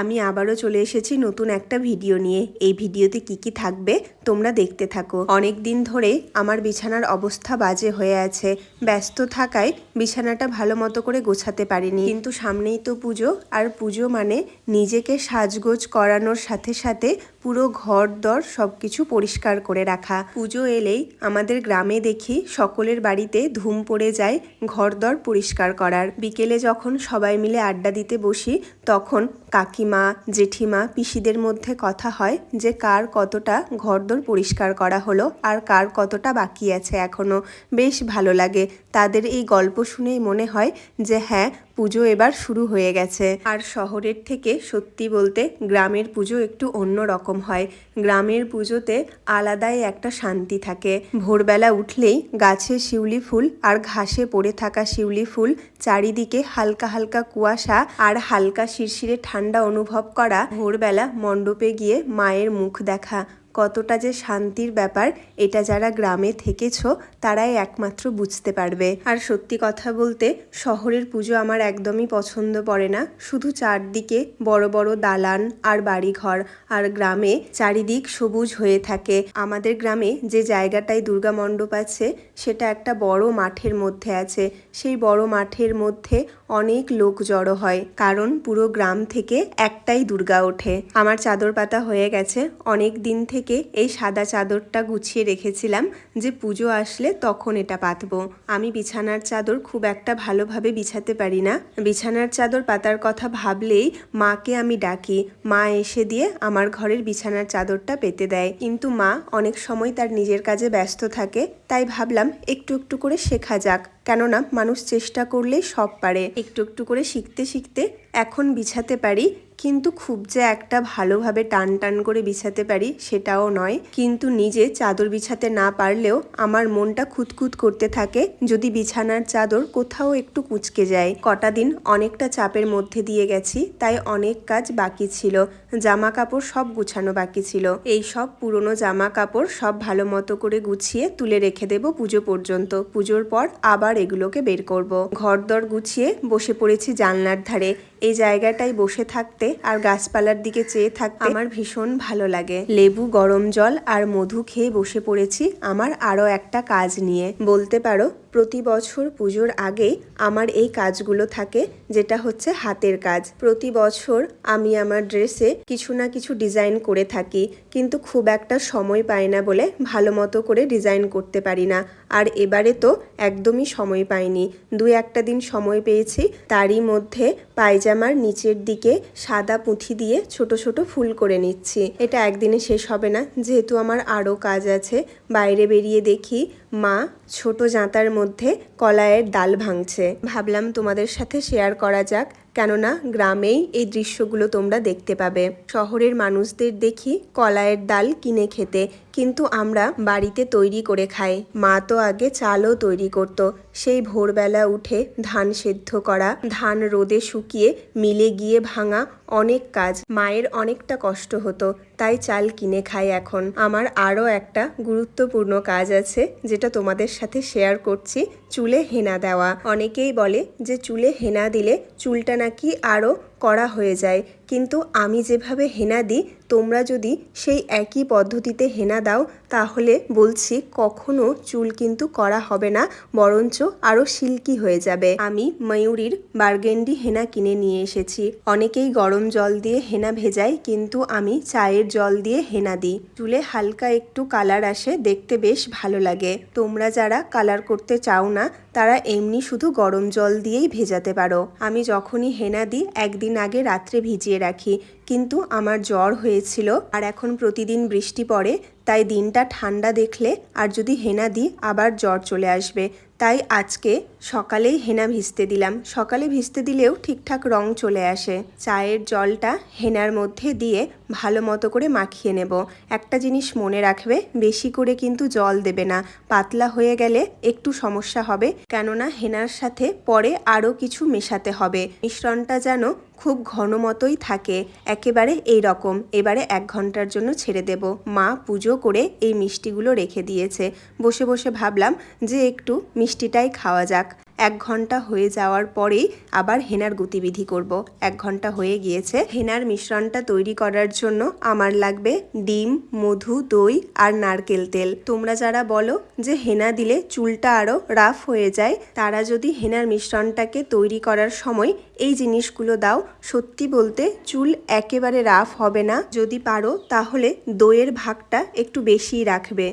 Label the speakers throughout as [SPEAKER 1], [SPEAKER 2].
[SPEAKER 1] আমি আবারও চলে এসেছি নতুন একটা ভিডিও নিয়ে। এই ভিডিওতে কি কি থাকবে তোমরা দেখতে থাকো। অনেক দিন ধরে আমার বিছানার অবস্থা বাজে হয়ে আছে। ব্যস্ত থাকায় বিছানাটা ভালো মতো করে গোছাতে পারিনি। কিন্তু সামনেই তো পুজো, আর পুজো মানে নিজেকে সাজগোজ করানোর সাথে সাথে পুরো ঘর দর সব কিছু পরিষ্কার করে রাখা। পুজো এলেই আমাদের গ্রামে দেখি সকলের বাড়িতে ধুম পড়ে যায় ঘরদর পরিষ্কার করার। বিকেলে যখন সবাই মিলে আড্ডা দিতে বসি, তখন কাকিমা, জেঠিমা, পিসিদের মধ্যে কথা হয় যে কার কতটা ঘরদর পরিষ্কার করা হলো আর কার কতটা বাকি আছে এখনও। বেশ ভালো লাগে। তাদের এই গল্প শুনেই মনে হয় যে হ্যাঁ পুজো এবার শুরু হয়ে গেছে। আর শহরের থেকে সত্যি বলতে গ্রামের পুজো একটু অন্য রকম হয়। গ্রামের পুজোতে আলাদাই একটা শান্তি থাকে। ভোরবেলা উঠলেই গাছে শিউলি ফুল আর ঘাসে পড়ে থাকা শিউলি ফুল চারিদিকে হালকা হালকা কুয়াশা আর হালকা শিরশিরে ঠান্ডা অনুভব করা ভোরবেলা মণ্ডপে গিয়ে মায়ের মুখ দেখা। কতটা যে শান্তির ব্যাপার, এটা যারা গ্রামে থেকেছ, তারাই একমাত্র বুঝতে পারবে। আর সত্যি কথা বলতে, শহরের পুজো আমার একদমই পছন্দ পড়ে না। শুধু চারদিকে বড় বড় দালান আর বাড়িঘর, আর গ্রামে চারিদিক সবুজ হয়ে থাকে। আমাদের গ্রামে যে জায়গাটায় দুর্গা মণ্ডপ আছে, সেটা একটা বড় মাঠের মধ্যে আছে। সেই বড় মাঠের মধ্যে অনেক লোক জড়ো হয়, কারণ পুরো গ্রাম থেকে একটাই দুর্গা ওঠে। আমার চাদর পাতা হয়ে গেছে, অনেক দিন থেকে এই সাদা চাদরটা গুছিয়ে রেখেছিলাম যে পুজো আসলে তখন এটা পাতবো। আমি বিছানার চাদর খুব একটা ভালোভাবে বিছাতে পারি না। বিছানার চাদর পাতার কথা ভাবলেই মাকে আমি ডাকি। মা এসে দিয়ে আমার ঘরের বিছানার চাদরটা পেতে দেয়। কিন্তু মা অনেক সময় তার নিজের কাজে ব্যস্ত থাকে, তাই ভাবলাম একটু একটু করে শেখা যাক। কেননা মানুষ চেষ্টা করলে সব পারে। একটু একটু করে শিখতে শিখতে এখন বিছাতে পারি কিন্তু খুব যে একটা ভালোভাবে টান টান করে বিছাতে পারি সেটাও নয়। কিন্তু নিজে চাদর বিছাতে না পারলেও আমার মনটা খুঁতখুত করতে থাকে। যদি বিছানার চাদর কোথাও একটু কুচকে যায়। কটা দিন অনেকটা চাপের মধ্যে দিয়ে গেছি, তাই অনেক কাজ বাকি ছিল। জামা কাপড় সব গুছানো বাকি ছিল। এই সব পুরনো জামা কাপড় সব ভালো মতো করে গুছিয়ে তুলে রেখে দেব পুজো পর্যন্ত। পুজোর পর আবার এগুলোকে বের করব। ঘরদর গুছিয়ে বসে পড়েছি জানলার ধারে। এই জায়গাটায় বসে থাকতে আর গাছপালার দিকে চেয়ে থাকতে আমার ভীষণ ভালো লাগে। লেবু গরম জল আর মধু খেয়ে বসে পড়েছি। আমার আরও একটা কাজ নিয়ে। বলতে পারো প্রতি বছর পুজোর আগে আমার এই কাজগুলো থাকে, যেটা হচ্ছে হাতের কাজ। প্রতি বছর আমি আমার ড্রেসে কিছু না কিছু ডিজাইন করে থাকি, কিন্তু খুব একটা সময় পাই না বলে ভালো মতো করে ডিজাইন করতে পারি না। আর এবারে তো একদমই সময় পাইনি। দু একটা দিন সময় পেয়েছি, তারই মধ্যে পায়জামার নিচের দিকে সাদা পুঁথি দিয়ে ছোট ছোট ফুল করে নিচ্ছি। এটা একদিনে শেষ হবে না, যেহেতু আমার আরও কাজ আছে। বাইরে বেরিয়ে দেখি মা ছোট জাঁতার মধ্যে কলায়ের ডাল ভাঙছে। ভাবলাম তোমাদের সাথে শেয়ার করা যাক। কেননা গ্রামেই এই দৃশ্যগুলো তোমরা দেখতে পাবে। শহরের মানুষদের দেখি কলাইয়ের ডাল কিনে খেতে, কিন্তু আমরা বাড়িতে তৈরি করে খাই। মা তো আগে চালও তৈরি করত। সেই ভোরবেলা উঠে ধান সেদ্ধ করা, ধান রোদে শুকিয়ে মিলে গিয়ে ভাঙা অনেক কাজ। মায়ের অনেকটা কষ্ট হতো, তাই চাল কিনে খাই এখন। আমার আরও একটা গুরুত্বপূর্ণ কাজ আছে, যেটা তোমাদের সাথে শেয়ার করছি, চুলে হেনা দেওয়া। অনেকেই বলে যে চুলে হেনা দিলে চুলটা নাকি আরও করা হয়ে যায়। কিন্তু আমি যেভাবে হেনা দিই, তোমরা যদি সেই একই পদ্ধতিতে হেনা দাও, তাহলে বলছি কখনো চুল কিন্তু করা হবে না, বরঞ্চ আরও সিল্কি হয়ে যাবে। আমি ময়ূরীর বার্গেন্ডি হেনা কিনে নিয়ে এসেছি। অনেকেই গরম জল দিয়ে হেনা ভেজায়, কিন্তু আমি চায়ের জল দিয়ে হেনা দিই। চুলে হালকা একটু কালার আসে, দেখতে বেশ ভালো লাগে। তোমরা যারা কালার করতে চাও না, তারা এমনি শুধু গরম জল দিয়েই ভেজাতে পারো। আমি যখনই হেনা দিই, একদিন আগে রাত্রে ভিজিয়ে রাখি। কিন্তু আমার জ্বর হয়েছিল আর এখন প্রতিদিন বৃষ্টি পড়ে, তাই দিনটা ঠান্ডা দেখলে আর যদি হেনা দিই, আবার জ্বর চলে আসবে। তাই আজকে সকালেই হেনা ভিজতে দিলাম। সকালে ভিজতে দিলেও ঠিকঠাক রং চলে আসে। চায়ের জলটা হেনার মধ্যে দিয়ে ভালো মতো করে মাখিয়ে নেব। একটা জিনিস মনে রাখবে, বেশি করে কিন্তু জল দেবে না। পাতলা হয়ে গেলে একটু সমস্যা হবে, কেননা হেনার সাথে পরে আরও কিছু মেশাতে হবে। মিশ্রণটা যেন খুব ঘন মতোই থাকে। একেবারে এই রকম। এবারে এক ঘণ্টার জন্য ছেড়ে দেব। মা পুজো করে এই মিষ্টিগুলো রেখে দিয়েছে। বসে বসে ভাবলাম যে একটু মিষ্টিটাই খাওয়া যাক। এক ঘণ্টা হয়ে যাওয়ার পরেই আবার হেনার গতিবিধি করব। এক ঘণ্টা হয়ে গিয়েছে। হেনার মিশ্রণটা তৈরি করার জন্য আমার লাগবে ডিম, মধু, দই আর নারকেল তেল। তোমরা যারা বলো যে হেনা দিলে চুলটা আরও রাফ হয়ে যায়, তারা যদি হেনার মিশ্রণটাকে তৈরি করার সময় এই জিনিসগুলো দাও, সত্যি বলতে চুল একেবারে রাফ হবে না। যদি পারো, তাহলে দইয়ের ভাগটা একটু বেশিই রাখবে।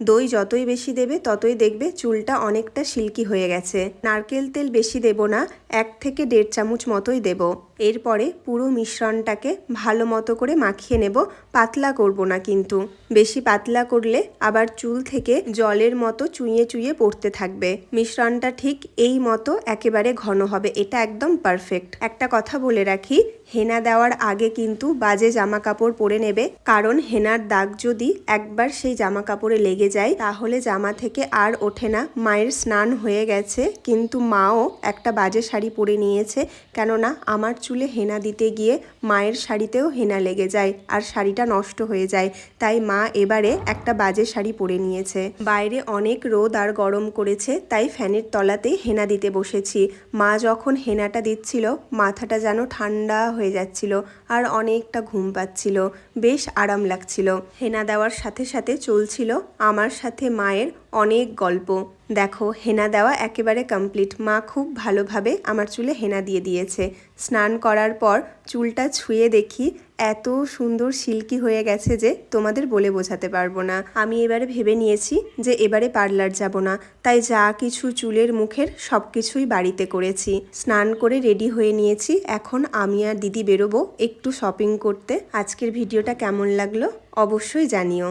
[SPEAKER 1] দই যতই বেশি দেবে, ততই দেখবে চুলটা অনেকটা সিল্কি হয়ে গেছে। নারকেল তেল বেশি দেব না, এক থেকে দেড় চামচ মতোই দেব। এরপরে পুরো মিশ্রণটাকে ভালো মতো করে মাখিয়ে নেব। পাতলা করব না কিন্তু। বেশি পাতলা করলে আবার চুল থেকে জলের মতো চুইয়ে চুইয়ে পড়তে থাকবে। মিশ্রণটা ঠিক এই মতো একেবারে ঘন হবে। এটা একদম পারফেক্ট একটা কথা বলে রাখি, হেনা দেওয়ার আগে কিন্তু বাজে জামা কাপড় পরে নেবে। কারণ হেনার দাগ যদি একবার সেই জামা কাপড়ে লেগে যায়, তাহলে জামা থেকে আর ওঠে না। মায়ের স্নান হয়ে গেছে, কিন্তু মাও একটা বাজে শাড়ি পরে নিয়েছে। কেননা আমার চুলে হেনা দিতে গিয়ে মায়ের শাড়িতেও হেনা লেগে যায় আর শাড়িটা নষ্ট হয়ে যায়। তাই মা এবারে একটা বাজে শাড়ি পরে নিয়েছে। বাইরে অনেক রোদ আর গরম করেছে, তাই ফ্যানের তলাতেই হেনা দিতে বসেছি। মা যখন হেনাটা দিচ্ছিল, মাথাটা যেন ঠান্ডা হয়ে যাচ্ছিল আর অনেকটা ঘুম পাচ্ছিল। বেশ আরাম লাগছিল। হেনা দেওয়ার সাথে সাথে চলছিল আমার সাথে মায়ের অনেক গল্প। দেখো, হেনা দেওয়া একেবারে কমপ্লিট মা খুব ভালোভাবে আমার চুলে হেনা দিয়ে দিয়েছে। স্নান করার পর চুলটা ছুঁয়ে দেখি এত সুন্দর সিল্কি হয়ে গেছে যে তোমাদের বলে বোঝাতে পারব না। আমি এবারে ভেবে নিয়েছি যে এবারে পার্লার যাব না। তাই যা কিছু চুলের মুখের সব কিছুই বাড়িতে করেছি। স্নান করে রেডি হয়ে নিয়েছি। এখন আমি আর দিদি বেরোবো একটু শপিং করতে। আজকের ভিডিওটা কেমন লাগল অবশ্যই জানিও।